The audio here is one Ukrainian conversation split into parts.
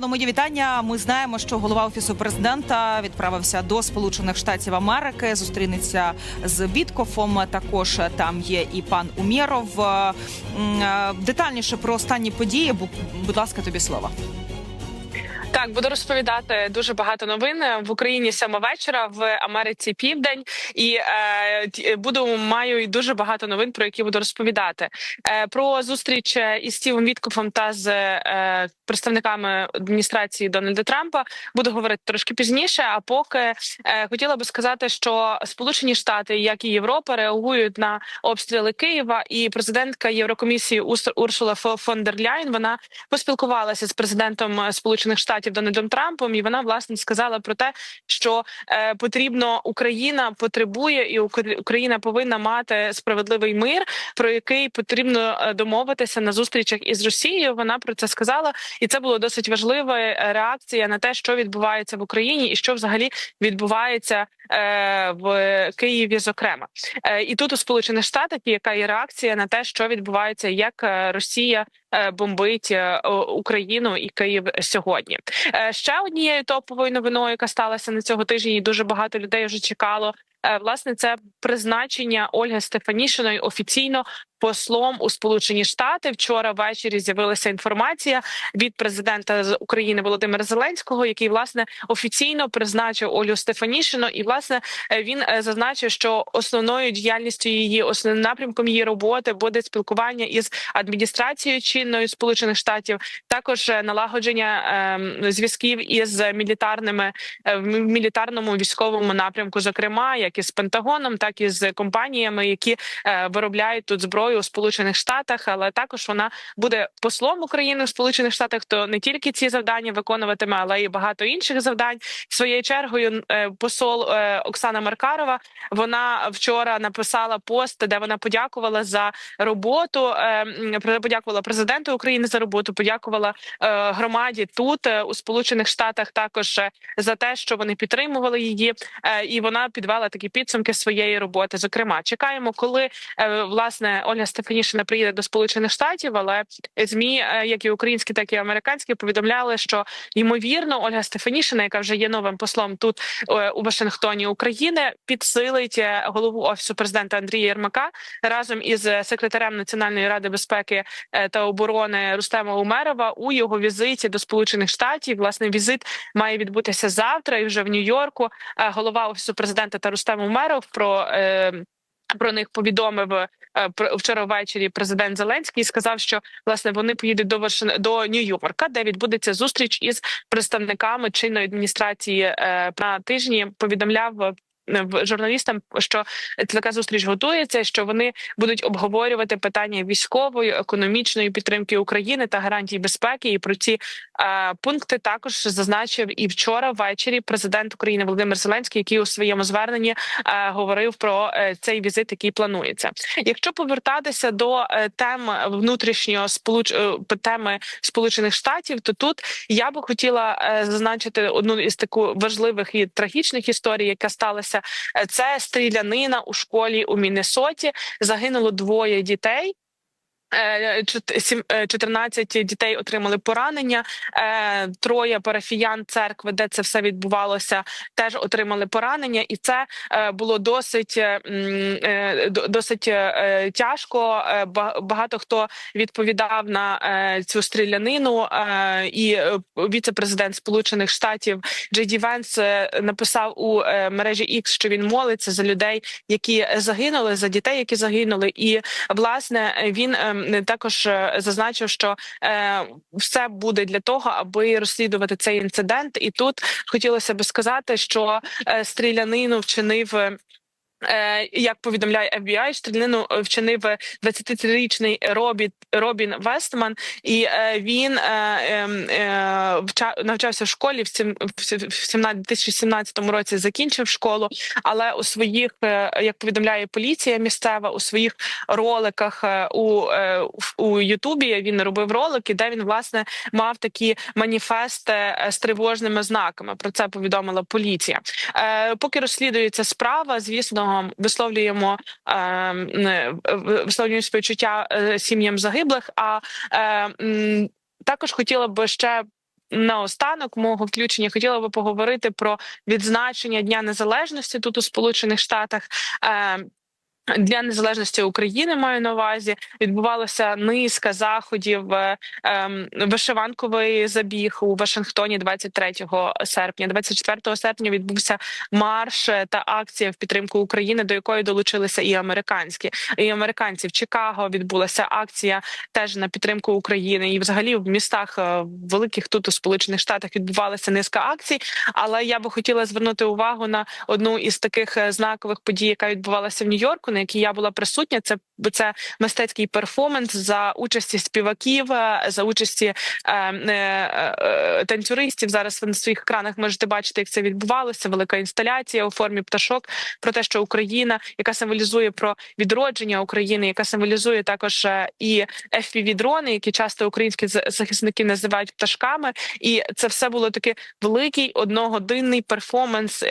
Уляно, мої вітання. Ми знаємо, що голова офісу президента відправився до Сполучених Штатів Америки. Зустрінеться з Біткофом. Також там є і пан Умєров. Е, Детальніше про останні події. Бу- Будь ласка, тобі слово. Так, буду розповідати дуже багато новин в Україні сьома вечора, в Америці південь, і е, буду маю і дуже багато новин, про які буду розповідати. Е, про зустріч е, із Стівом Віткофом та з е, представниками адміністрації Дональда Трампа буду говорити трошки пізніше. А поки е, хотіла би сказати, що Сполучені Штати, як і Європа, реагують на обстріли Києва, і президентка Єврокомісії Урсула Фо- фон дер Ляйн вона поспілкувалася з президентом Сполучених Штатів Дональдом Трампом, і вона власне сказала про те, що е, потрібно Україна потребує, і Україна повинна мати справедливий мир, про який потрібно е, домовитися на зустрічах із Росією. Вона про це сказала, і це було досить важлива е, реакція на те, що відбувається в Україні, і що взагалі відбувається е, в Києві, зокрема. Е, і тут у Сполучених Штатах яка є реакція на те, що відбувається, як Росія бомбить Україну і Київ сьогодні. Ще однією топовою новиною, яка сталася на цього тижня, і дуже багато людей вже чекало. Е, Власне, це призначення Ольги Стефанішиної офіційно послом у Сполучені Штати. Вчора ввечері з'явилася інформація від президента України Володимира Зеленського, який власне офіційно призначив Олю Стефанішину, і власне е, він е, зазначив, що основною діяльністю її, основним напрямком її роботи буде спілкування із адміністрацією чинною Сполучених Штатів, також е, налагодження ем, зв'язків із мілітарними е, в мілітарному військовому напрямку, зокрема як із Пентагоном, так і з компаніями, які е, виробляють тут зброю у Сполучених Штатах, але також вона буде послом України в Сполучених Штатах. То не тільки ці завдання виконуватиме, але й багато інших завдань. Своєю чергою е, посол е, Оксана Маркарова вона вчора написала пост, де вона подякувала за роботу. Подякувала президенту України за роботу. Подякувала громаді тут у Сполучених Штатах також за те, що вони підтримували її, і вона підвела такі підсумки своєї роботи. Зокрема, чекаємо, коли е, власне Ольга Стефанішина приїде до Сполучених Штатів, але змі, е, як і українські, так і американські, повідомляли, що ймовірно Ольга Стефанішина, яка вже є новим послом тут е, у Вашингтоні України, підсилить голову офісу президента Андрія Єрмака разом із секретарем Національної ради безпеки та оборони Рустема Умерова у його візиті до Сполучених Штатів. Власне, візит має відбутися завтра, і вже в Нью-Йорку голова офісу президента та Рустем Умеров про. е, Про них повідомив е, вчора ввечері президент Зеленський і сказав, що власне вони поїдуть до Вашин... до Нью-Йорка, де відбудеться зустріч із представниками чинної адміністрації е, на тижні. Повідомляв журналістам, що така зустріч готується, що вони будуть обговорювати питання військової, економічної підтримки України та гарантій безпеки. І про ці е, пункти також зазначив і вчора ввечері президент України Володимир Зеленський, який у своєму зверненні е, говорив про е, цей візит, який планується. Якщо повертатися до е, тем внутрішнього сполуч е, теми Сполучених Штатів, то тут я би хотіла е, зазначити одну із таку важливих і трагічних історій, яка сталася. Е, Це стрілянина у школі у Міннесоті. Загинуло двоє дітей. Е, чот- е, 14 дітей отримали поранення. Е, Троє парафіян церкви, де це все відбувалося, теж отримали поранення, і це е, було досить е, е, досить е, тяжко. Е, Багато хто відповідав на е, цю стрілянину. е, І е, віце-президент Сполучених Штатів Джей Ді Венс е, написав у е, мережі X, що він молиться за людей, які загинули, за дітей, які загинули, і власне він ем, також е, зазначив, що е, все буде для того, аби розслідувати цей інцидент. І тут хотілося би сказати, що е, стрілянину вчинив. Е, Е, як повідомляє FBI, стрілянину е, вчинив 23-річний Робі Робін Вестман, і е, він е, ем, е, вча- навчався в школі в сім- в сі- в 17 2017 році. Закінчив школу, але у своїх, е, як повідомляє поліція місцева, у своїх роликах е, у, е, у Ютубі він робив ролики, де він власне мав такі маніфести е, з тривожними знаками. Про це повідомила поліція. Е, Поки розслідується справа, звісно, висловлюємо е, м, в- висловлюємо співчуття е, сім'ям загиблих. А е, також хотіла би ще наостанок мого включення хотіла би поговорити про відзначення Дня Незалежності тут у Сполучених Штатах. Для незалежності України маю на увазі відбувалася низка заходів е, ем, вишиванковий забіг у Вашингтоні 23 серпня. 24 серпня відбувся марш е, та акція в підтримку України, до якої долучилися і американські і американці в Чикаго. Відбулася акція теж на підтримку України. І, взагалі, в містах е, великих тут у Сполучених Штатах відбувалася низка акцій. Але я би хотіла звернути увагу на одну із таких знакових подій, яка відбувалася в Нью-Йорку, на я була присутня. Це це мистецький перформанс за участі співаків, е, за участі е, е, е, танцюристів. Зараз ви на своїх екранах можете бачити, як це відбувалося. Велика інсталяція у формі пташок про те, що Україна, яка символізує про відродження України, яка символізує також е, і fpv дрони, які часто українські захисники називають пташками. І це все було таки великий одногодинний перформанс,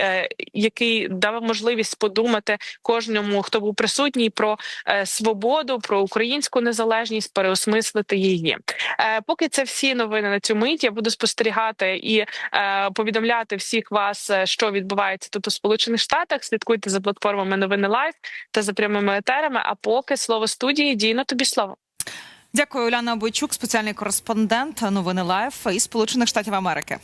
який дав можливість подумати кожному, хто був присутній, про е, свободу, про українську незалежність, переосмислити її. Е, Поки це всі новини на цю мить. Я буду спостерігати і е, повідомляти всіх вас, е, що відбувається тут у Сполучених Штатах. Слідкуйте за платформами новини Лайв та за прямими етерами. А поки слово студії Діно, тобі слово. Дякую, Уляна Бойчук, спеціальний кореспондент новини Лайф із Сполучених Штатів Америки.